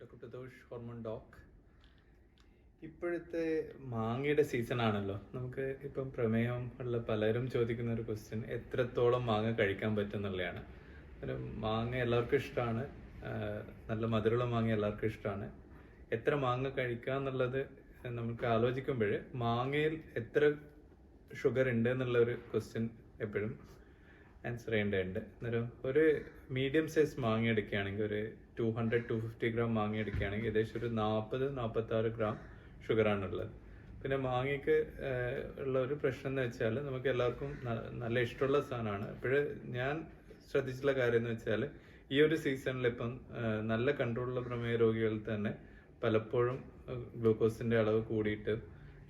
Doctor പ്രതോഷ് hormone ഡോക് ഇപ്പോഴത്തെ മാങ്ങയുടെ season ആണല്ലോ. നമുക്ക് ഇപ്പം പ്രമേയം ഉള്ള പലരും ചോദിക്കുന്ന ഒരു ക്വസ്റ്റ്യൻ എത്രത്തോളം മാങ്ങ കഴിക്കാൻ പറ്റും എന്നുള്ളതാണ്. ഒരു മാങ്ങ എല്ലാവർക്കും ഇഷ്ടമാണ് നല്ല മധുരമുള്ള മാങ്ങ എല്ലാവർക്കും ഇഷ്ടമാണ് എത്ര മാങ്ങ കഴിക്കുക എന്നുള്ളത് നമുക്ക് ആലോചിക്കുമ്പോൾ മാങ്ങയിൽ എത്ര ഷുഗർ ഉണ്ട് എന്നുള്ള ഒരു ക്വസ്റ്റ്യൻ എപ്പോഴും ആൻസർ ചെയ്യേണ്ടതുണ്ട്. അന്നേരം ഒരു മീഡിയം സൈസ് മാങ്ങ എടുക്കുകയാണെങ്കിൽ ഒരു two hundred two fifty gram മാങ്ങ എടുക്കുകയാണെങ്കിൽ ഏകദേശം ഒരു നാൽപ്പത് നാൽപ്പത്തി ആറ് ഗ്രാം ഷുഗറാണുള്ളത് പിന്നെ മാങ്ങയ്ക്ക് ഉള്ള ഒരു പ്രശ്നം എന്ന് വെച്ചാൽ നമുക്ക് എല്ലാവർക്കും നല്ല ഇഷ്ടമുള്ള സാധനമാണ്. അപ്പോഴ് ഞാൻ ശ്രദ്ധിച്ചിട്ടുള്ള കാര്യം എന്ന് വെച്ചാൽ ഈ ഒരു സീസണിൽ ഇപ്പം നല്ല കൺട്രോളുള്ള പ്രമേയ രോഗികൾ തന്നെ പലപ്പോഴും ഗ്ലൂക്കോസിന്റെ അളവ് കൂടിയിട്ട്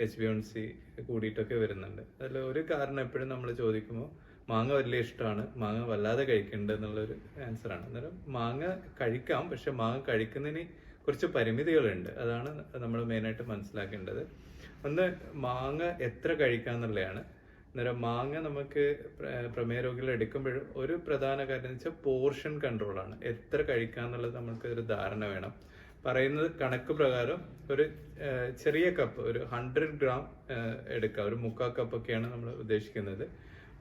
എച്ച് ബി ഒൺ സി കൂടിയിട്ടൊക്കെ വരുന്നുണ്ട്. അതിൽ ഒരു കാരണം എപ്പോഴും നമ്മൾ ചോദിക്കുമ്പോൾ മാങ്ങ വലിയ ഇഷ്ടമാണ്. മാങ്ങ വല്ലാതെ കഴിക്കേണ്ടത് എന്നുള്ളൊരു ആൻസറാണ് അന്നേരം മാങ്ങ കഴിക്കാം പക്ഷെ മാങ്ങ കഴിക്കുന്നതിന് കുറച്ച് പരിമിതികളുണ്ട്. അതാണ് നമ്മൾ മെയിനായിട്ട് മനസ്സിലാക്കേണ്ടത്. ഒന്ന് മാങ്ങ എത്ര കഴിക്കാം എന്നുള്ളതാണ്. അന്നേരം മാങ്ങ നമുക്ക് പ്ര- പ്രമേയ രോഗികൾ എടുക്കുമ്പോഴും ഒരു പ്രധാന കാര്യം എന്ന് വെച്ചാൽ പോർഷൻ കൺട്രോളാണ് എത്ര കഴിക്കാം എന്നുള്ളത് നമുക്ക് ഒരു ധാരണ വേണം. പറയുന്നത് കണക്ക് പ്രകാരം ഒരു ചെറിയ കപ്പ് ഒരു ഹൺഡ്രഡ് ഗ്രാം എടുക്കുക ഒരു മുക്കാൽ കപ്പൊക്കെയാണ് നമ്മൾ ഉദ്ദേശിക്കുന്നത്.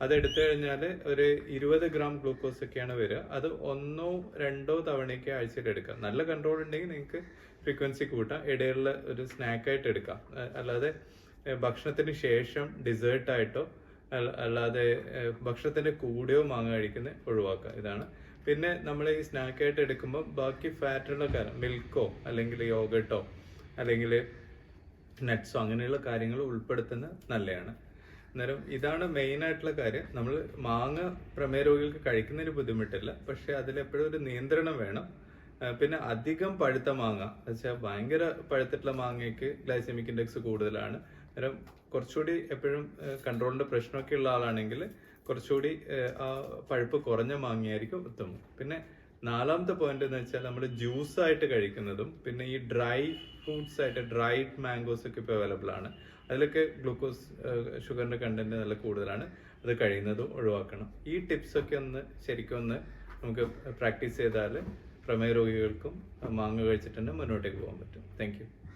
അത് എടുത്തു കഴിഞ്ഞാൽ ഒരു ഇരുപത് ഗ്രാം ഗ്ലൂക്കോസ് ഒക്കെയാണ് വരിക. അത് ഒന്നോ രണ്ടോ തവണയൊക്കെ ആഴ്ചയിൽ എടുക്കാം നല്ല കൺട്രോൾ ഉണ്ടെങ്കിൽ നിങ്ങൾക്ക് ഫ്രീക്വൻസി കൂട്ടാം. ഇടയിലുള്ള ഒരു സ്നാക്കായിട്ട് എടുക്കാം. അല്ലാതെ ഭക്ഷണത്തിന് ശേഷം ഡിസേർട്ടായിട്ടോ അല്ലാതെ ഭക്ഷണത്തിന്റെ കൂടെയോ മാങ്ങ കഴിക്കുന്നത് ഒഴിവാക്കുക. ഇതാണ്. പിന്നെ നമ്മൾ ഈ സ്നാക്കായിട്ട് എടുക്കുമ്പോൾ ബാക്കി ഫാറ്റുള്ള കാര്യം മിൽക്കോ അല്ലെങ്കിൽ യോഗട്ടോ അല്ലെങ്കിൽ നട്ട്സോ അങ്ങനെയുള്ള കാര്യങ്ങൾ ഉൾപ്പെടുത്തുന്നത് നല്ലതാണ്. അന്നേരം ഇതാണ് മെയിൻ ആയിട്ടുള്ള കാര്യം. നമ്മൾ മാങ്ങ പ്രമേയ രോഗികൾക്ക് കഴിക്കുന്നതിന് ബുദ്ധിമുട്ടില്ല. പക്ഷെ അതിലെപ്പോഴും ഒരു നിയന്ത്രണം വേണം. പിന്നെ അധികം പഴുത്ത മാങ്ങ. വെച്ചാൽ ഭയങ്കര പഴുത്തിട്ടുള്ള മാങ്ങയ്ക്ക് ഗ്ലൈസമിക് ഇൻഡെക്സ് കൂടുതലാണ്. അന്നേരം കുറച്ചുകൂടി എപ്പോഴും കൺട്രോളിന്റെ പ്രശ്നമൊക്കെ ഉള്ള ആളാണെങ്കിൽ കുറച്ചുകൂടി ആ, ആ പഴുപ്പ് കുറഞ്ഞ മാങ്ങയായിരിക്കും ഉത്തമം. പിന്നെ നാലാമത്തെ പോയിന്റ് എന്ന് വെച്ചാൽ നമ്മൾ ജ്യൂസ് ആയിട്ട് കഴിക്കുന്നതും പിന്നെ ഈ ഡ്രൈ ഫ്രൂട്ട്സ് ആയിട്ട് ഡ്രൈഡ് മാംഗോസ് ഒക്കെ ഇപ്പോൾ അവൈലബിൾ ആണ്. അതിലൊക്കെ ഗ്ലൂക്കോസ് ഷുഗറിന്റെ കണ്ടന്റ് നല്ല കൂടുതലാണ്. അത് കഴിയുന്നതും ഒഴിവാക്കണം. ഈ ടിപ്സ് ഒക്കെ ഒന്ന് ശരിക്കും ഒന്ന് നമുക്ക് പ്രാക്ടീസ് ചെയ്താൽ പ്രമേയ രോഗികൾക്കും മാങ്ങ കഴിച്ചിട്ട് തന്നെ മുന്നോട്ടേക്ക് പോകാൻ പറ്റും. താങ്ക്